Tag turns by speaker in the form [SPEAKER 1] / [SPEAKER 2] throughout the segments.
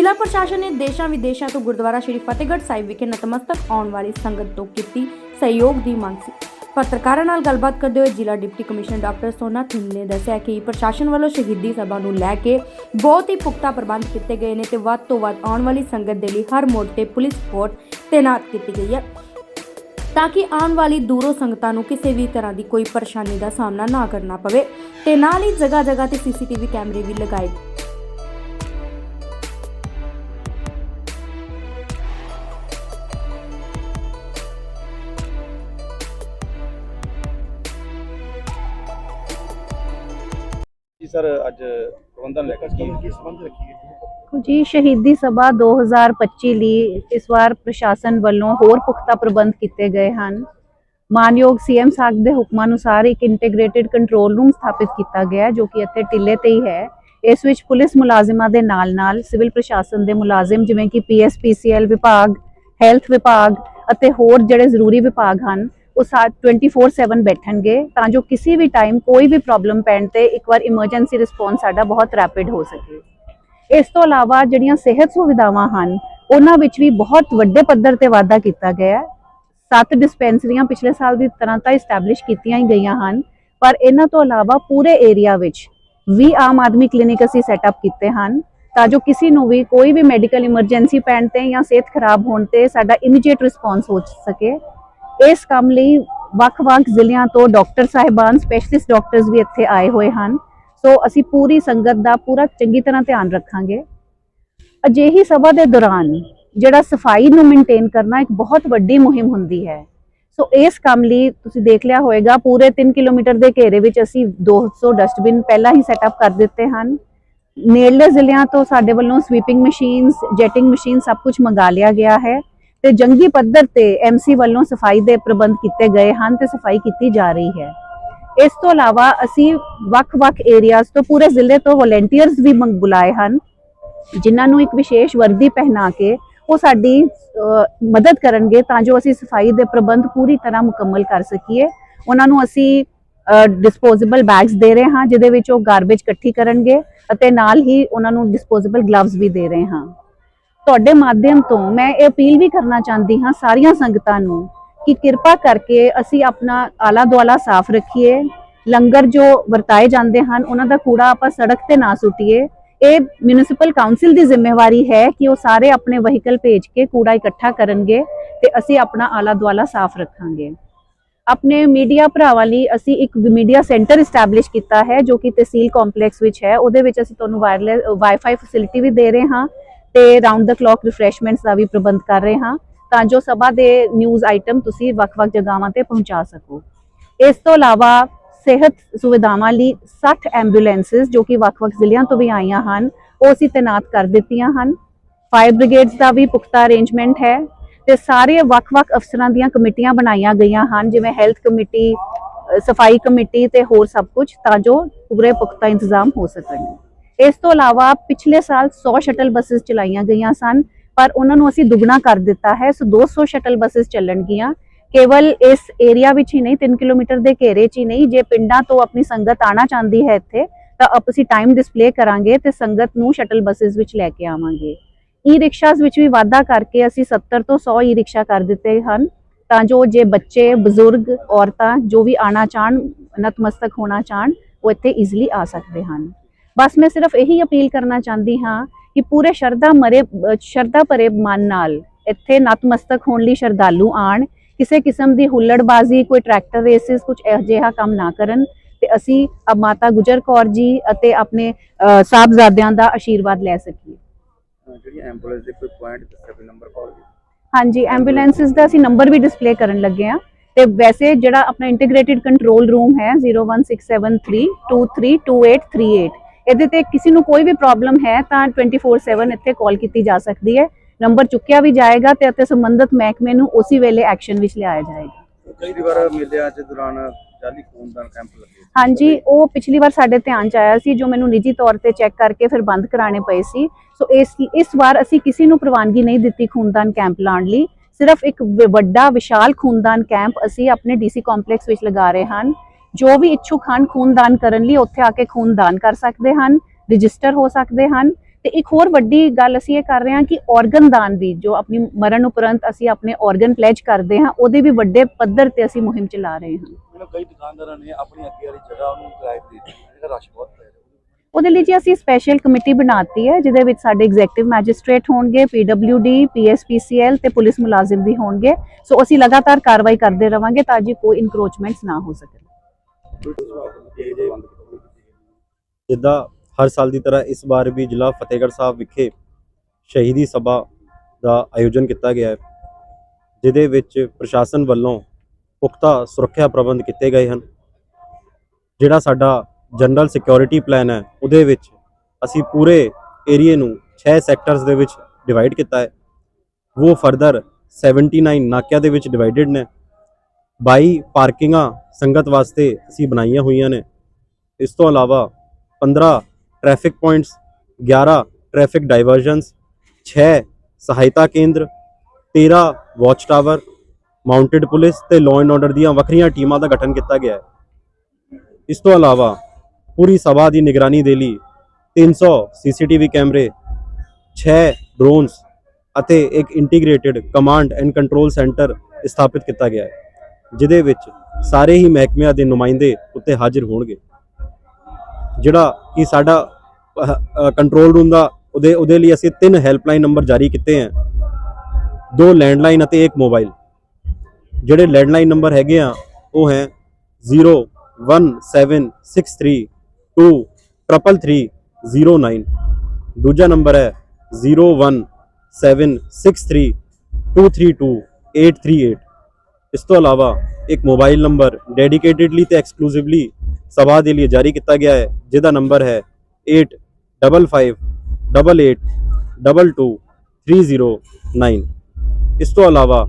[SPEAKER 1] ਜ਼ਿਲ੍ਹਾ ਪ੍ਰਸ਼ਾਸਨ ਨੇ ਦੇਸ਼ਾਂ ਵਿਦੇਸ਼ਾਂ ਤੋਂ ਗੁਰਦੁਆਰਾ ਸ਼੍ਰੀ ਫਤਿਹਗੜ੍ਹ ਸਾਹਿਬ ਵਿਖੇ ਨਤਮਸਤਕ ਆਉਣ ਵਾਲੀ ਸੰਗਤ ਤੋਂ ਕੀਤੀ ਸਹਿਯੋਗ ਦੀ ਮੰਗ ਸੀ। ਪੱਤਰਕਾਰਾਂ ਨਾਲ ਗੱਲਬਾਤ ਕਰਦੇ ਹੋਏ ਜ਼ਿਲ੍ਹਾ ਡਿਪਟੀ ਕਮਿਸ਼ਨਰ ਡਾਕਟਰ ਸੋਨਾ ਥਿੰਦ ਨੇ ਦੱਸਿਆ ਕਿ ਪ੍ਰਸ਼ਾਸਨ ਵੱਲੋਂ ਸ਼ਹੀਦੀ ਸਭਾ ਨੂੰ ਲੈ ਕੇ ਬਹੁਤ ਹੀ ਪੁਖਤਾ ਪ੍ਰਬੰਧ ਕੀਤੇ ਗਏ ਨੇ ਤੇ ਵੱਧ ਤੋਂ ਵੱਧ ਆਉਣ ਵਾਲੀ ਸੰਗਤ ਦੇ ਲਈ ਹਰ ਮੋੜ ਤੇ ਪੁਲਿਸ ਫੋਰਸ ਤੈਨਾਤ ਕੀਤੀ ਗਈ ਹੈ ਤਾਂ ਕਿ ਆਉਣ ਵਾਲੀ ਦੂਰੋਂ ਸੰਗਤਾਂ ਨੂੰ ਕਿਸੇ ਵੀ ਤਰ੍ਹਾਂ ਦੀ ਕੋਈ ਪਰੇਸ਼ਾਨੀ ਦਾ ਸਾਹਮਣਾ ਨਾ ਕਰਨਾ ਪਵੇ ਤੇ ਨਾਲ ਹੀ ਜਗ੍ਹਾ ਜਗ੍ਹਾ ਤੇ ਸੀਸੀਟੀਵੀ ਕੈਮਰੇ ਵੀ ਲਗਾਏ
[SPEAKER 2] ਸਰ, ਅੱਜ ਪ੍ਰਬੰਧਨ ਲੈ ਕੇ ਕੀ ਸੰਬੰਧ ਰੱਖੀ ਗਈ
[SPEAKER 3] ਜੀ, ਸ਼ਹੀਦੀ ਸਭਾ 2025 ਲਈ ਇਸ ਵਾਰ ਪ੍ਰਸ਼ਾਸਨ ਵੱਲੋਂ ਹੋਰ ਪੁਖਤਾ ਪ੍ਰਬੰਧ ਕੀਤੇ ਗਏ ਹਨ। ਮਾਨਯੋਗ ਸੀਐਮ ਸਾਹਿਬ ਦੇ ਹੁਕਮਾਂ ਅਨੁਸਾਰ ਇੱਕ ਇੰਟੀਗ੍ਰੇਟਿਡ ਕੰਟਰੋਲ ਰੂਮ ਸਥਾਪਿਤ ਕੀਤਾ ਗਿਆ ਜੋ ਕਿ ਇੱਥੇ ਟਿੱਲੇ ਤੇ ਹੀ ਹੈ। ਇਸ ਵਿੱਚ ਪੁਲਿਸ ਮੁਲਾਜ਼ਮਾਂ ਦੇ ਨਾਲ-ਨਾਲ ਸਿਵਲ ਪ੍ਰਸ਼ਾਸਨ ਦੇ ਮੁਲਾਜ਼ਮ ਜਿਵੇਂ ਕਿ ਪੀਐਸਪੀਸੀਐਲ ਵਿਭਾਗ ਹੈਲਥ ਵਿਭਾਗ ਅਤੇ ਹੋਰ ਜਿਹੜੇ ਜ਼ਰੂਰੀ ਵਿਭਾਗ ਹਨ ਉਹ ਸਾ 24/7 ਬੈਠਣਗੇ ਤਾਂ ਜੋ ਕਿਸੇ ਵੀ ਟਾਈਮ ਕੋਈ ਵੀ ਪ੍ਰੋਬਲਮ ਪੈਣ ਤੇ ਇੱਕ ਵਾਰ ਇਮਰਜੈਂਸੀ ਰਿਸਪੌਂਸ ਸਾਡਾ ਬਹੁਤ ਰੈਪਿਡ ਹੋ ਸਕੇ। ਇਸ ਤੋਂ ਇਲਾਵਾ ਜਿਹੜੀਆਂ ਸਿਹਤ ਸੁਵਿਧਾਵਾਂ ਹਨ, ਉਹਨਾਂ ਵਿੱਚ ਵੀ ਬਹੁਤ ਵੱਡੇ ਪੱਧਰ ਤੇ ਵਾਧਾ ਕੀਤਾ ਗਿਆ ਹੈ। ਸੱਤ ਡਿਸਪੈਂਸਰੀਆਂ ਪਿਛਲੇ ਸਾਲ ਦੀ ਤਰ੍ਹਾਂ ਤਾਂ ਇਸਟੈਬਲਿਸ਼ ਕੀਤੀਆਂ ਹੀ ਗਈਆਂ ਹਨ, ਪਰ ਇਹਨਾਂ ਤੋਂ ਇਲਾਵਾ ਪੂਰੇ ਏਰੀਆ ਵਿੱਚ 20 ਆਮ ਆਦਮੀ ਕਲੀਨਿਕ ਅਸੀਂ ਸੈਟਅਪ ਕੀਤੇ ਹਨ, ਤਾਂ ਜੋ ਕਿਸੇ ਨੂੰ ਵੀ ਕੋਈ ਵੀ ਮੈਡੀਕਲ ਇਮਰਜੈਂਸੀ ਪੈਣ ਤੇ ਜਾਂ ਸਿਹਤ ਖਰਾਬ ਹੋਣ ਤੇ ਸਾਡਾ ਇਮੀਡੀਏਟ ਰਿਸਪੌਂਸ ਹੋ ਸਕੇ। ਇਸ ਕੰਮ ਲਈ ਵੱਖ-ਵੱਖ ਜ਼ਿਲ੍ਹਿਆਂ ਤੋਂ ਡਾਕਟਰ ਸਾਹਿਬਾਨ ਸਪੈਸ਼ਲਿਸਟ ਡਾਕਟਰਸ ਵੀ ਇੱਥੇ ਆਏ ਹੋਏ ਹਨ। ਸੋ ਅਸੀਂ ਪੂਰੀ ਸੰਗਤ ਦਾ ਪੂਰਾ ਚੰਗੀ ਤਰ੍ਹਾਂ ਧਿਆਨ ਰੱਖਾਂਗੇ। ਅਜਿਹੀ ਸਭਾ ਦੇ ਦੌਰਾਨ ਜਿਹੜਾ ਸਫ਼ਾਈ ਨੂੰ ਮੇਨਟੇਨ ਕਰਨਾ ਇੱਕ ਬਹੁਤ ਵੱਡੀ ਮੁਹਿੰਮ ਹੁੰਦੀ ਹੈ। ਸੋ ਇਸ ਕੰਮ ਲਈ ਤੁਸੀਂ ਦੇਖ ਲਿਆ ਹੋਵੇਗਾ ਪੂਰੇ 3 ਕਿਲੋਮੀਟਰ ਦੇ ਘੇਰੇ ਵਿੱਚ ਅਸੀਂ 200 ਡਸਟਬਿਨ ਪਹਿਲਾਂ ਹੀ ਸੈਟਅਪ ਕਰ ਦਿੱਤੇ ਹਨ। ਨੇੜਲੇ ਜ਼ਿਲ੍ਹਿਆਂ ਤੋਂ ਸਾਡੇ ਵੱਲੋਂ ਸਵੀਪਿੰਗ ਮਸ਼ੀਨਸ ਜੈਟਿੰਗ ਮਸ਼ੀਨ ਸਭ ਕੁਝ ਮੰਗਾ ਲਿਆ ਗਿਆ ਹੈ। ਤੇ ਜੰਗੀ ਪੱਧਰ ਤੇ ਐਮਸੀ ਵੱਲੋਂ ਸਫ਼ਾਈ ਦੇ ਪ੍ਰਬੰਧ ਕੀਤੇ ਗਏ ਹਨ ਤੇ ਸਫ਼ਾਈ ਕੀਤੀ ਜਾ ਰਹੀ ਹੈ। ਇਸ ਤੋਂ ਇਲਾਵਾ ਅਸੀਂ ਵੱਖ-ਵੱਖ ਏਰੀਆਜ਼ ਤੋਂ ਪੂਰੇ ਜ਼ਿਲ੍ਹੇ ਤੋਂ ਵੋਲੰਟੀਅਰਸ ਵੀ ਬੁਲਾਏ ਹਨ, ਜਿਨ੍ਹਾਂ ਨੂੰ ਇੱਕ ਵਿਸ਼ੇਸ਼ ਵਰਦੀ ਪਹਿਨਾ ਕੇ ਉਹ ਸਾਡੀ ਮਦਦ ਕਰਨਗੇ ਤਾਂ ਜੋ ਅਸੀਂ ਸਫ਼ਾਈ ਦੇ ਪ੍ਰਬੰਧ ਪੂਰੀ ਤਰ੍ਹਾਂ ਮੁਕੰਮਲ ਕਰ ਸਕੀਏ। ਉਹਨਾਂ ਨੂੰ ਅਸੀਂ ਡਿਸਪੋਜ਼ੇਬਲ ਬੈਗਸ ਦੇ ਰਹੇ ਹਾਂ, ਜਿਹਦੇ ਵਿੱਚ ਉਹ ਗਾਰਬੇਜ ਇਕੱਠੀ ਕਰਨਗੇ ਅਤੇ ਨਾਲ ਹੀ ਉਹਨਾਂ ਨੂੰ ਡਿਸਪੋਜ਼ੇਬਲ ਗਲਵਜ਼ ਵੀ ਦੇ ਰਹੇ ਹਾਂ। ਤੁਹਾਡੇ ਮਾਧਿਅਮ ਤੋਂ ਮੈਂ ਇਹ ਅਪੀਲ ਵੀ ਕਰਨਾ ਚਾਹੁੰਦੀ ਹਾਂ ਸਾਰੀਆਂ ਸੰਗਤਾਂ ਨੂੰ ਕਿ ਕਿਰਪਾ ਕਰਕੇ ਅਸੀਂ ਆਪਣਾ ਆਲਾ ਦੁਆਲਾ ਸਾਫ਼ ਰੱਖੀਏ, ਲੰਗਰ ਜੋ ਵਰਤਾਏ ਜਾਂਦੇ ਹਨ, ਉਹਨਾਂ ਦਾ ਕੂੜਾ ਆਪਾਂ ਸੜਕ ਤੇ ਨਾ ਸੁੱਟੀਏ। ਇਹ ਮਿਊਨਿਸਪਲ ਕਾਉਂਸਲ ਦੀ ਜ਼ਿੰਮੇਵਾਰੀ ਹੈ ਕਿ ਉਹ ਸਾਰੇ ਆਪਣੇ ਵਹੀਕਲ ਭੇਜ ਕੇ ਕੂੜਾ ਇਕੱਠਾ ਕਰਨਗੇ ਤੇ ਅਸੀਂ ਆਪਣਾ ਆਲਾ ਦੁਆਲਾ ਸਾਫ਼ ਰੱਖਾਂਗੇ। ਆਪਣੇ ਮੀਡੀਆ ਭਰਾਵਾਂ ਲਈ ਅਸੀਂ ਇੱਕ ਮੀਡੀਆ ਸੈਂਟਰ ਇਸਟੈਬਲਿਸ਼ ਕੀਤਾ ਹੈ ਜੋ ਕਿ ਤਹਿਸੀਲ ਕੰਪਲੈਕਸ ਵਿੱਚ ਹੈ। ਉਹਦੇ ਵਿੱਚ ਅਸੀਂ ਤੁਹਾਨੂੰ ਵਾਇਰਲੈਸ ਵਾਈਫਾਈ ਫੈਸਿਲਿਟੀ ਵੀ ਦੇ ਰਹੇ ਹਾਂ। ਤੇ ਰਾਉਂਡ ਦਾ ਕਲੌਕ ਰਿਫਰੈਸ਼ਮੈਂਟਸ ਦਾ ਵੀ ਪ੍ਰਬੰਧ ਕਰ ਰਹੇ ਹਾਂ ਤਾਂ ਜੋ ਸਭਾ ਦੇ ਨਿਊਜ਼ ਆਈਟਮ ਤੁਸੀਂ ਵੱਖ-ਵੱਖ ਜਗ੍ਹਾਵਾਂ ਤੇ ਪਹੁੰਚਾ ਸਕੋ। ਇਸ ਤੋਂ ਇਲਾਵਾ ਸਿਹਤ ਸੁਵਿਧਾਵਾਂ ਲਈ 60 ਐਂਬੂਲੈਂਸਸ ਜੋ ਕਿ ਵੱਖ-ਵੱਖ ਜ਼ਿਲ੍ਹਿਆਂ ਤੋਂ ਵੀ ਆਈਆਂ ਹਨ, ਉਹ ਅਸੀਂ ਤੈਨਾਤ ਕਰ ਦਿੱਤੀਆਂ ਹਨ। ਫਾਇਰ ਬ੍ਰਿਗੇਡਸ ਦਾ ਵੀ ਪੁਖਤਾ ਅਰੇਂਜਮੈਂਟ ਹੈ ਤੇ ਸਾਰੇ ਵੱਖ-ਵੱਖ ਅਫਸਰਾਂ ਦੀਆਂ ਕਮੇਟੀਆਂ ਬਣਾਈਆਂ ਗਈਆਂ ਹਨ, ਜਿਵੇਂ ਹੈਲਥ ਕਮੇਟੀ ਸਫ਼ਾਈ ਕਮੇਟੀ ਤੇ ਹੋਰ ਸਭ ਕੁਝ ਤਾਂ ਜੋ ਪੂਰੇ ਪੁਖਤਾ ਇੰਤਜ਼ਾਮ ਹੋ ਸਕਣ। ਇਸ ਤੋਂ ਇਲਾਵਾ ਪਿਛਲੇ ਸਾਲ 100 ਸ਼ਟਲ ਬੱਸਸ ਚਲਾਈਆਂ ਗਈਆਂ ਸਨ, ਪਰ ਉਹਨਾਂ ਨੂੰ ਅਸੀਂ ਦੁੱਗਣਾ ਕਰ ਦਿੱਤਾ ਹੈ। ਸੋ 200 ਸ਼ਟਲ ਬੱਸਸ ਚੱਲਣਗੀਆਂ। ਕੇਵਲ ਇਸ ਏਰੀਆ ਵਿੱਚ ਹੀ ਨਹੀਂ 3 ਕਿਲੋਮੀਟਰ ਦੇ ਘੇਰੇ 'ਚ ਹੀ ਨਹੀਂ, ਜੇ ਪਿੰਡਾਂ ਤੋਂ ਆਪਣੀ ਸੰਗਤ ਆਣਾ ਚਾਹੁੰਦੀ ਹੈ ਇੱਥੇ, ਤਾਂ ਆਪ ਅਸੀਂ ਟਾਈਮ ਡਿਸਪਲੇ ਕਰਾਂਗੇ ਤੇ ਸੰਗਤ ਨੂੰ ਸ਼ਟਲ ਬੱਸਸ ਵਿੱਚ ਲੈ ਕੇ ਆਵਾਂਗੇ। ਈ ਰਿਕਸ਼ਾਸ ਵਿੱਚ ਵੀ ਵਾਧਾ ਕਰਕੇ ਅਸੀਂ 70 ਤੋਂ 100 ਈ ਰਿਕਸ਼ਾ ਕਰ ਦਿੱਤੇ ਹਨ, ਤਾਂ ਜੋ ਜੇ ਬੱਚੇ, ਬਜ਼ੁਰਗ, ਔਰਤਾਂ ਜੋ ਵੀ ਆਣਾ ਚਾਹਣ, ਨਤਮਸਤਕ ਹੋਣਾ ਚਾਹਣ, ਉਹ ਇੱਥੇ ਈਜ਼ੀਲੀ ਆ ਸਕਦੇ ਹਨ। ਬਸ ਮੈਂ ਸਿਰਫ ਇਹੀ ਅਪੀਲ ਕਰਨਾ ਚਾਹੁੰਦੀ ਹਾਂ ਕਿ ਪੂਰੇ ਸ਼ਰਧਾ ਮਰੇ ਸ਼ਰਧਾ ਭਰੇ ਮਨ ਨਾਲ ਇੱਥੇ ਨਤਮਸਤਕ ਹੋਣ ਲਈ ਸ਼ਰਧਾਲੂ ਆਣ ਕਿਸੇ ਕਿਸਮ ਦੀ ਹੁੱਲੜਬਾਜ਼ੀ ਕੋਈ ਟਰੈਕਟਰ ਰੇਸਿਸ ਕੁਝ ਇਹੋ ਜਿਹਾ ਕੰਮ ਨਾ ਕਰਨ ਤੇ ਅਸੀਂ ਅ ਮਾਤਾ ਗੁਜਰ ਕੌਰ ਜੀ ਅਤੇ ਆਪਣੇ ਸਾਹਿਬਜ਼ਾਦਿਆਂ ਦਾ ਆਸ਼ੀਰਵਾਦ ਲੈ ਸਕੀਏ।
[SPEAKER 2] ਜਿਹੜੀ ਐਂਬੂਲੈਂਸ ਦੇ ਕੋਈ ਪੁਆਇੰਟ ਦੱਸਿਆ ਕੋਈ ਨੰਬਰ ਕਾਲ
[SPEAKER 3] ਹਾਂਜੀ ਐਂਬੂਲੈਂਸਸ ਦਾ ਅਸੀਂ ਨੰਬਰ ਵੀ ਡਿਸਪਲੇ ਕਰਨ ਲੱਗੇ ਆ ਤੇ ਵੈਸੇ ਜਿਹੜਾ ਆਪਣਾ ਇੰਟੀਗ੍ਰੇਟਿਡ ਕੰਟਰੋਲ ਰੂਮ ਹੈ 01673232838 ਇਹਦੇ ਤੇ ਕਿਸੇ ਨੂੰ ਕੋਈ ਵੀ ਪ੍ਰੋਬਲਮ ਹੈ ਤਾਂ 24/7 ਇੱਥੇ ਕਾਲ ਕੀਤੀ ਜਾ ਸਕਦੀ ਹੈ। ਨੰਬਰ ਚੁੱਕਿਆ ਵੀ ਜਾਏਗਾ ਤੇ ਅਤੇ ਸੰਬੰਧਿਤ ਮਹਿਕਮੇ ਨੂੰ ਉਸੇ ਵੇਲੇ ਐਕਸ਼ਨ ਵਿੱਚ ਲਿਆਇਆ ਜਾਏਗਾ।
[SPEAKER 2] ਕਈ ਵਾਰ ਮੇਲਿਆਂ ਚ ਦੌਰਾਨ ਜਾਲੀ ਖੂਨਦਾਨ ਕੈਂਪ ਲੱਗੇ
[SPEAKER 3] ਹਾਂਜੀ ਉਹ ਪਿਛਲੀ ਵਾਰ ਸਾਡੇ ਧਿਆਨ ਚ ਆਇਆ ਸੀ ਜੋ ਮੈਨੂੰ ਨਿੱਜੀ ਤੌਰ ਤੇ ਚੈੱਕ ਕਰਕੇ ਫਿਰ ਬੰਦ ਕਰਾਣੇ ਪਏ ਸੀ। ਸੋ ਇਸ ਇਸ ਵਾਰ ਅਸੀਂ ਕਿਸੇ ਨੂੰ ਪ੍ਰਵਾਨਗੀ ਨਹੀਂ ਦਿੱਤੀ ਖੂਨਦਾਨ ਕੈਂਪ ਲਾਉਣ ਲਈ। ਸਿਰਫ ਇੱਕ ਵੱਡਾ ਵਿਸ਼ਾਲ ਖੂਨਦਾਨ ਕੈਂਪ ਅਸੀਂ ਆਪਣੇ ਡੀਸੀ ਕੰਪਲੈਕਸ ਵਿੱਚ ਲਗਾ ਰਹੇ ਹਨ। ਜੋ ਵੀ ਇੱਛੁਕ ਹਨ ਖੂਨਦਾਨ ਕਰਨ ਲਈ ਉੱਥੇ ਆ ਕੇ ਖੂਨਦਾਨ ਕਰ ਸਕਦੇ ਹਨ ਰਜਿਸਟਰ ਹੋ ਸਕਦੇ ਹਨ। ਤੇ ਇੱਕ ਹੋਰ ਵੱਡੀ ਗੱਲ ਅਸੀਂ ਇਹ ਕਰ ਰਹੇ ਹਾਂ ਕਿ ਆਰਗਨ ਦਾਨ ਦੀ ਜੋ ਆਪਣੀ ਮਰਨ ਉਪਰੰਤ ਅਸੀਂ ਆਪਣੇ ਆਰਗਨ ਪਲੇਜ ਕਰਦੇ ਹਾਂ ਉਹਦੇ ਵੀ ਵੱਡੇ ਪੱਧਰ ਤੇ ਅਸੀਂ ਮੁਹਿੰਮ ਚਲਾ ਰਹੇ ਹਾਂ।
[SPEAKER 2] ਮੈਨੂੰ ਕਈ ਦੁਕਾਨਦਾਰਾਂ ਨੇ ਆਪਣੀ ਅੱਗੇ ਵਾਲੀ ਜਗ੍ਹਾ ਉਹਨੂੰ ਕਿਰਾਏ ਤੇ ਦੇ ਦਿੱਤੀ ਇਹਦਾ ਰਸ਼ ਬਹੁਤ ਪੈ ਰਿਹਾ।
[SPEAKER 3] ਉਹਦੇ ਲਈ ਜੀ ਅਸੀਂ ਸਪੈਸ਼ਲ ਕਮੇਟੀ ਬਣਾਤੀ ਹੈ ਜਿਹਦੇ ਵਿੱਚ ਸਾਡੇ ਐਗਜ਼ੈਕਟਿਵ ਮੈਜਿਸਟ੍ਰੇਟ ਹੋਣਗੇ ਪੀਡਬਲਯੂਡੀ ਪੀਐਸਪੀਸੀਐਲ ਤੇ ਪੁਲਿਸ ਮੁਲਾਜ਼ਮ ਵੀ ਹੋਣਗੇ। ਸੋ ਅਸੀਂ ਲਗਾਤਾਰ ਕਾਰਵਾਈ ਕਰਦੇ ਰਵਾਂਗੇ ਤਾਂ ਜੀ ਕੋਈ ਇਨਕਰੋਚਮੈਂਟਸ ਨਾ ਹੋ
[SPEAKER 2] ਬੰਦ
[SPEAKER 4] ਜਿੱਦਾਂ ਹਰ ਸਾਲ ਦੀ ਤਰ੍ਹਾਂ ਇਸ ਵਾਰ ਵੀ ਜ਼ਿਲ੍ਹਾ ਫਤਿਹਗੜ੍ਹ ਸਾਹਿਬ ਵਿਖੇ ਸ਼ਹੀਦੀ ਸਭਾ ਦਾ ਆਯੋਜਨ ਕੀਤਾ ਗਿਆ ਹੈ, ਜਿਹਦੇ ਵਿੱਚ ਪ੍ਰਸ਼ਾਸਨ ਵੱਲੋਂ ਪੁਖਤਾ ਸੁਰੱਖਿਆ ਪ੍ਰਬੰਧ ਕੀਤੇ ਗਏ ਹਨ। ਜਿਹੜਾ ਸਾਡਾ ਜਨਰਲ ਸਿਕਿਉਰਿਟੀ ਪਲਾਨ ਹੈ, ਉਹਦੇ ਵਿੱਚ ਅਸੀਂ ਪੂਰੇ ਏਰੀਏ ਨੂੰ 6 ਸੈਕਟਰਸ ਦੇ ਵਿੱਚ ਡਿਵਾਈਡ ਕੀਤਾ ਹੈ। ਉਹ ਫਰਦਰ 79 ਨਾਕਿਆਂ ਦੇ ਵਿੱਚ ਡਿਵਾਈਡਡ ਨੇ। 22 ਪਾਰਕਿੰਗਾਂ ਸੰਗਤ ਵਾਸਤੇ ਅਸੀਂ ਬਣਾਈਆਂ ਹੋਈਆਂ ਨੇ। ਇਸ ਤੋਂ ਇਲਾਵਾ 15 ਟ੍ਰੈਫਿਕ ਪੁਆਇੰਟਸ 11 ਟ੍ਰੈਫਿਕ ਡਾਈਵਰਜਨਸ 6 ਸਹਾਇਤਾ ਕੇਂਦਰ 13 ਵਾਚ ਟਾਵਰ ਮਾਊਂਟਡ ਪੁਲਿਸ ਤੇ ਲਾਅ ਐਂਡ ਆਰਡਰ ਦੀਆਂ ਵੱਖਰੀਆਂ ਟੀਮਾਂ ਦਾ ਗਠਨ ਕੀਤਾ ਗਿਆ ਹੈ। ਇਸ ਤੋਂ ਇਲਾਵਾ ਪੂਰੀ ਸਭਾ ਦੀ ਨਿਗਰਾਨੀ ਦੇ ਲਈ 300 ਸੀਸੀਟੀਵੀ ਕੈਮਰੇ 6 ਡਰੋਨਸ ਅਤੇ ਇੱਕ integrated command and control centre ਸਥਾਪਿਤ ਕੀਤਾ ਗਿਆ ਹੈ। ਜਿਹਦੇ ਵਿੱਚ ਸਾਰੇ ਹੀ ਮਹਿਕਮਿਆਂ ਦੇ ਨੁਮਾਇੰਦੇ ਉੱਤੇ ਹਾਜ਼ਰ ਹੋਣਗੇ। ਜਿਹੜਾ ਕਿ ਸਾਡਾ ਕੰਟਰੋਲ ਰੂਮ ਦਾ ਉਹਦੇ ਉਹਦੇ ਲਈ ਅਸੀਂ ਤਿੰਨ ਹੈਲਪਲਾਈਨ ਨੰਬਰ ਜਾਰੀ ਕੀਤੇ ਹਨ ਦੋ ਲੈਂਡਲਾਈਨ ਅਤੇ ਇੱਕ ਮੋਬਾਈਲ ਜਿਹੜੇ ਲੈਂਡਲਾਈਨ ਨੰਬਰ ਹੈਗੇ ਆ, ਉਹ ਹੈ 01763233309 ਦੂਜਾ ਨੰਬਰ ਹੈ 01763232838 ਇਸ ਤੋਂ ਇਲਾਵਾ ਇੱਕ ਮੋਬਾਈਲ ਨੰਬਰ ਡੈਡੀਕੇਟਿਡਲੀ ਤੇ ਐਕਸਕਲੂਸਿਵਲੀ ਸਭਾ ਦੇ ਲਈ ਜਾਰੀ ਕੀਤਾ ਗਿਆ ਹੈ, ਜਿਹਦਾ ਨੰਬਰ ਹੈ 8558882309 ਇਸ ਤੋਂ ਇਲਾਵਾ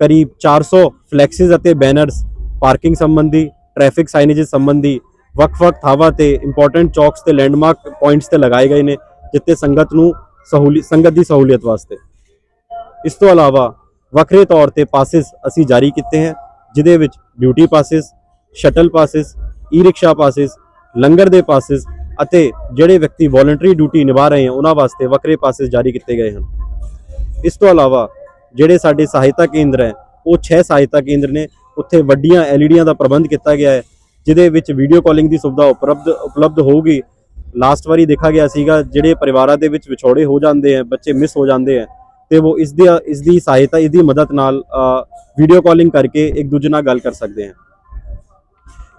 [SPEAKER 4] ਕਰੀਬ 400 ਫਲੈਕਸਿਸ ਅਤੇ ਬੈਨਰਸ, ਪਾਰਕਿੰਗ ਸੰਬੰਧੀ, ਟ੍ਰੈਫਿਕ ਸਾਈਨੇਜ ਸੰਬੰਧੀ ਵੱਖ-ਵੱਖ ਥਾਵਾਂ ਤੇ ਇੰਪੋਰਟੈਂਟ ਚੌਕਸ ਤੇ ਲੈਂਡਮਾਰਕ ਪੁਆਇੰਟਸ ਤੇ ਲਗਾਏ ਗਏ ਨੇ, ਜਿੱਥੇ ਸੰਗਤ ਨੂੰ ਸਹੂਲੀ, ਸੰਗਤ ਦੀ ਸਹੂਲੀਅਤ ਵਾਸਤੇ। ਇਸ ਤੋਂ ਇਲਾਵਾ ਵੱਖਰੇ ਤੌਰ ਤੇ ਪਾਸਿਸ ਅਸੀਂ ਜਾਰੀ ਕੀਤੇ ਹਨ ਜਿਦੇ ਵਿੱਚ duty passes shuttle passes e rickshaw passes langar ਦੇ ਪਾਸਿਸ ਅਤੇ ਜਿਹੜੇ ਵਿਅਕਤੀ ਵੋਲੰਟਰੀ ਡਿਊਟੀ ਨਿਭਾ ਰਹੇ ਹਨ ਉਹਨਾਂ ਵਾਸਤੇ ਵੱਖਰੇ ਪਾਸਿਸ ਜਾਰੀ ਕੀਤੇ ਗਏ ਹਨ। ਇਸ ਤੋਂ ਇਲਾਵਾ ਜਿਹੜੇ ਸਾਡੇ ਸਹਾਇਤਾ ਕੇਂਦਰ ਹੈ, ਉਹ 6 ਸਹਾਇਤਾ ਕੇਂਦਰ ਨੇ, ਉੱਥੇ ਵੱਡੀਆਂ ਐਲਈਡੀਆਂ ਦਾ ਪ੍ਰਬੰਧ ਕੀਤਾ ਗਿਆ ਹੈ, ਜਿਹਦੇ ਵਿੱਚ ਵੀਡੀਓ ਕਾਲਿੰਗ ਦੀ ਸੁਵਿਧਾ ਉਪਲਬਧ ਉਪਲਬਧ ਹੋਊਗੀ। ਲਾਸਟ ਵਾਰੀ ਦੇਖਾ ਗਿਆ ਸੀਗਾ, ਜਿਹੜੇ ਪਰਿਵਾਰਾਂ ਦੇ ਵਿੱਚ ਵਿਛੋੜੇ ਹੋ ਜਾਂਦੇ ਆ ਬੱਚੇ ਮਿਸ ਹੋ ਜਾਂਦੇ ਆ ਤੇ ਉਹ ਇਸ ਦੀ ਇਸ ਦੀ ਸਹਾਇਤਾ, ਇਸ ਦੀ ਮਦਦ ਨਾਲ ਵੀਡੀਓ ਕਾਲਿੰਗ ਕਰਕੇ ਇੱਕ ਦੂਜੇ ਨਾਲ ਗੱਲ ਕਰ ਸਕਦੇ ਆ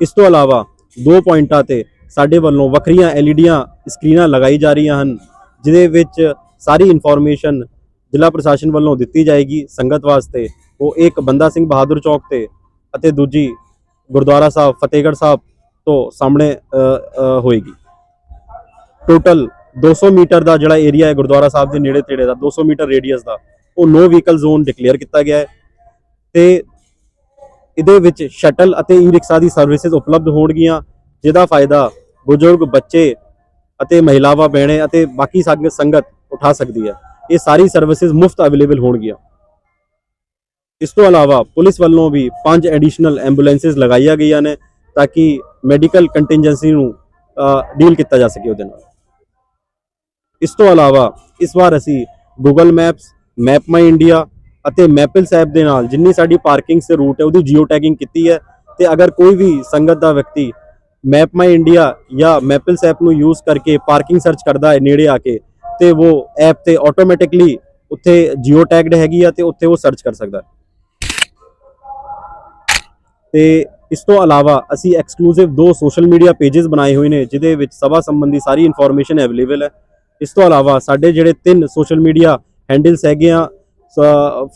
[SPEAKER 4] ਇਸ ਤੋਂ ਇਲਾਵਾ ਦੋ ਪੁਆਇੰਟਾਂ ਤੇ ਸਾਡੇ ਵੱਲੋਂ ਵੱਖਰੀਆਂ ਐਲਈਡੀਆਂ ਸਕਰੀਨਾਂ ਲਗਾਈ ਜਾ ਰਹੀਆਂ ਹਨ, ਜਿਹਦੇ ਵਿੱਚ ਸਾਰੀ ਇਨਫੋਰਮੇਸ਼ਨ ਜ਼ਿਲ੍ਹਾ ਪ੍ਰਸ਼ਾਸਨ ਵੱਲੋਂ ਦਿੱਤੀ ਜਾਏਗੀ। ਸੰਗਤ ਵਾਸਤੇ ਉਹ ਇੱਕ ਬੰਦਾ ਸਿੰਘ ਬਹਾਦਰ ਚੌਕ ਤੇ ਅਤੇ ਦੂਜੀ ਗੁਰਦੁਆਰਾ ਸਾਹਿਬ, ਫਤਿਹਗੜ੍ਹ ਸਾਹਿਬ ਤੋਂ ਸਾਹਮਣੇ ਹੋਏਗੀ। ਟੋਟਲ 200 ਮੀਟਰ ਦਾ ਜਿਹੜਾ ਏਰੀਆ ਹੈ ਗੁਰਦੁਆਰਾ ਸਾਹਿਬ ਦੇ ਨੇੜੇ ਤੇੜੇ ਦਾ 200 ਮੀਟਰ ਰੇਡੀਅਸ ਦਾ, ਉਹ ਨੋ ਵਹੀਕਲ ਜ਼ੋਨ ਡਿਕਲੇਅਰ ਕੀਤਾ ਗਿਆ ਹੈ ਤੇ ਇਹਦੇ ਵਿੱਚ ਸ਼ਟਲ ਅਤੇ ਈ ਰਿਕਸ਼ਾ ਦੀ ਸਰਵਿਸਿਜ਼ ਉਪਲਬਧ ਹੋਣਗੀਆਂ, ਜਿਹਦਾ ਫਾਇਦਾ ਬਜ਼ੁਰਗ, ਬੱਚੇ ਅਤੇ ਮਹਿਲਾਵਾਂ ਬਹਿਣੇ ਅਤੇ ਬਾਕੀ ਸੰਗ- ਸੰਗਤ ਉਠਾ ਸਕਦੀ ਹੈ। ਇਹ ਸਾਰੀ ਸਰਵਿਸਿਜ਼ ਮੁਫਤ ਅਵੇਲੇਬਲ ਹੋਣਗੀਆਂ। ਇਸ ਤੋਂ ਇਲਾਵਾ ਪੁਲਿਸ ਵੱਲੋਂ ਵੀ ਪੰਜ ਐਡੀਸ਼ਨਲ ਐਂਬੂਲੈਂਸਸ ਲਗਾਈਆਂ ਗਈਆਂ ਨੇ, ਤਾਂ ਕਿ ਮੈਡੀਕਲ ਕੰਟਿੰਜੈਂਸੀ ਨੂੰ ਡੀਲ ਕੀਤਾ ਜਾ ਸਕੇ ਉਹਦੇ ਨਾਲ। ਇਸ ਤੋਂ ਇਲਾਵਾ ਇਸ ਵਾਰ ਅਸੀਂ Google Maps Map My India ਅਤੇ ਮੈਪਲਸ ਐਪ ਦੇ ਨਾਲ ਜਿੰਨੀ ਸਾਡੀ ਪਾਰਕਿੰਗ ਦੇ ਰੂਟ ਹੈ, ਉਹਦੀ ਜੀਓ ਟੈਗਿੰਗ ਕੀਤੀ ਹੈ ਤੇ ਅਗਰ ਕੋਈ ਵੀ ਸੰਗਤ ਦਾ ਵਿਅਕਤੀ ਮੈਪ ਮਾਈ ਇੰਡੀਆ ਜਾਂ ਮੈਪਲਸ ਐਪ ਨੂੰ ਯੂਜ਼ ਕਰਕੇ ਪਾਰਕਿੰਗ ਸਰਚ ਕਰਦਾ ਹੈ ਨੇੜੇ ਆ ਕੇ, ਤੇ ਉਹ ਐਪ ਤੇ ਆਟੋਮੈਟਿਕਲੀ ਉੱਥੇ ਜੀਓ ਟੈਗਡ ਹੈਗੀ ਆ ਤੇ ਉੱਥੇ ਉਹ ਸਰਚ ਕਰ ਸਕਦਾ ਹੈ। ਤੇ ਇਸ ਤੋਂ ਇਲਾਵਾ ਅਸੀਂ ਐਕਸਕਲੂਸਿਵ ਦੋ ਸੋਸ਼ਲ ਮੀਡੀਆ ਪੇजेस ਬਣਾਏ ਹੋਏ ਨੇ, ਜਿਹਦੇ ਵਿੱਚ ਸਭਾ ਸੰਬੰਧੀ ਸਾਰੀ ਇਨਫੋਰਮੇਸ਼ਨ ਅਵੇਲੇਬਲ ਹੈ। ਇਸ ਤੋਂ ਇਲਾਵਾ ਸਾਡੇ ਜਿਹੜੇ ਤਿੰਨ ਸੋਸ਼ਲ ਮੀਡੀਆ ਹੈਂਡਲਸ ਹੈਗੇ ਆ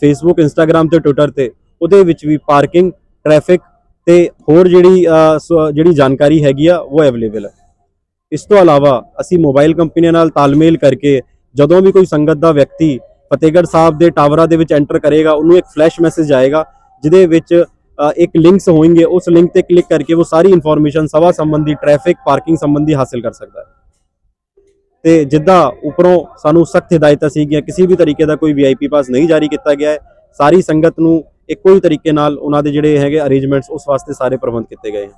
[SPEAKER 4] ਫੇਸਬੁੱਕ ਇੰਸਟਾਗ੍ਰam ਤੇ ਟਵਿੱਟਰ ਤੇ, ਉਹਦੇ ਵਿੱਚ ਵੀ ਪਾਰਕਿੰਗ ਟ੍ਰੈਫਿਕ ਤੇ ਹੋਰ ਜਿਹੜੀ ਸ- ਜਿਹੜੀ ਜਾਣਕਾਰੀ ਹੈਗੀ ਆ, ਉਹ ਅਵੇਲੇਬਲ ਹੈ ਇਸ ਤੋਂ ਇਲਾਵਾ ਅਸੀਂ ਮੋਬਾਈਲ ਕੰਪਨੀਆਂ ਨਾਲ ਤਾਲਮੇਲ ਕਰਕੇ ਜਦੋਂ ਵੀ ਕੋਈ ਸੰਗਤ ਦਾ ਵਿਅਕਤੀ ਫਤਿਹਗੜ੍ਹ ਸਾਹਿਬ ਦੇ ਟਾਵਰਾਂ ਦੇ ਵਿੱਚ ਐਂਟਰ ਕਰੇਗਾ, ਉਹਨੂੰ ਇੱਕ ਫਲੈਸ਼ ਮੈਸੇਜ ਆਏਗਾ ਜਿਹਦੇ ਵਿੱਚ ਇੱਕ ਲਿੰਕਸ ਹੋਣਗੇ, ਉਸ ਲਿੰਕ ਤੇ ਕਲਿੱਕ ਕਰਕੇ ਉਹ ਸਾਰੀ ਇਨਫੋਰਮੇਸ਼ਨ ਸਭਾ ਸੰਬੰਧੀ ਟ੍ਰੈਫਿਕ ਪਾਰਕਿੰਗ ਸੰਬੰਧੀ ਹਾਸਲ ਕਰ ਸਕਦਾ ਹੈ। ਤੇ ਜਿੱਦਾਂ ਉੱਪਰੋਂ ਸਾਨੂੰ ਸਖਤ ਹਦਾਇਤਾਂ ਸੀਗੀਆਂ, ਕਿਸੇ ਵੀ ਤਰੀਕੇ ਦਾ ਕੋਈ ਵੀਆਈਪੀ ਪਾਸ ਨਹੀਂ ਜਾਰੀ ਕੀਤਾ ਗਿਆ ਹੈ, ਸਾਰੀ ਸੰਗਤ ਨੂੰ ਇੱਕੋ ਹੀ ਤਰੀਕੇ ਨਾਲ ਉਹਨਾਂ ਦੇ ਜਿਹੜੇ ਹੈਗੇ ਅਰੇਂਜਮੈਂਟਸ ਉਸ ਵਾਸਤੇ ਸਾਰੇ ਪ੍ਰਬੰਧ ਕੀਤੇ ਗਏ ਹਨ।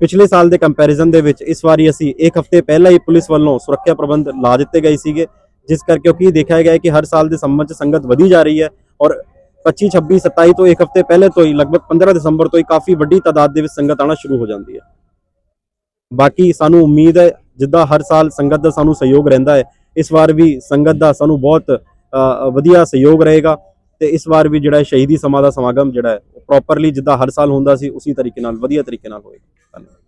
[SPEAKER 4] ਪਿਛਲੇ ਸਾਲ ਦੇ ਕੰਪੈਰੀਜ਼ਨ ਦੇ ਵਿੱਚ ਇਸ ਵਾਰੀ ਅਸੀਂ ਇੱਕ ਹਫ਼ਤੇ ਪਹਿਲਾਂ ਹੀ ਪੁਲਿਸ ਵੱਲੋਂ ਸੁਰੱਖਿਆ ਪ੍ਰਬੰਧ ਲਾ ਦਿੱਤੇ ਗਏ ਸੀਗੇ, ਜਿਸ ਕਰਕੇ ਕਿਉਂਕਿ ਦੇਖਿਆ ਗਿਆ ਕਿ ਹਰ ਸਾਲ ਦੇ ਸੰਬੰਧ 'ਚ ਸੰਗਤ ਵਧੀ ਜਾ ਰਹੀ ਹੈ ਔਰ 25 26 27 ਤੋਂ ਇੱਕ ਹਫ਼ਤੇ ਪਹਿਲੇ ਤੋਂ ਹੀ ਲਗਭਗ 15 ਦਸੰਬਰ ਤੋਂ ਹੀ ਕਾਫੀ ਵੱਡੀ ਤਾਦਾਦ ਦੇ ਵਿੱਚ ਸੰਗਤ ਆਉਣਾ ਸ਼ੁਰੂ ਹੋ ਜਾਂਦੀ ਹੈ। ਬਾਕੀ ਸਾਨੂੰ ਉਮੀਦ ਹੈ ਜਿੱਦਾਂ ਹਰ ਸਾਲ ਸੰਗਤ ਦਾ ਸਾਨੂੰ ਸਹਿਯੋਗ ਰਹਿੰਦਾ ਹੈ, ਇਸ ਵਾਰ ਵੀ ਸੰਗਤ ਦਾ ਸਾਨੂੰ ਬਹੁਤ ਵਧੀਆ ਸਹਿਯੋਗ ਰਹੇਗਾ ਤੇ ਇਸ ਵਾਰ ਵੀ ਜਿਹੜਾ ਸ਼ਹੀਦੀ ਸਮਾਂ ਦਾ ਸਮਾਗਮ ਜਿਹੜਾ ਹੈ ਪ੍ਰੋਪਰਲੀ ਜਿੱਦਾਂ ਹਰ ਸਾਲ ਹੁੰਦਾ ਸੀ, ਉਸੇ ਤਰੀਕੇ ਨਾਲ, ਵਧੀਆ ਤਰੀਕੇ ਨਾਲ ਹੋਏਗਾ। ਧੰਨਵਾਦ।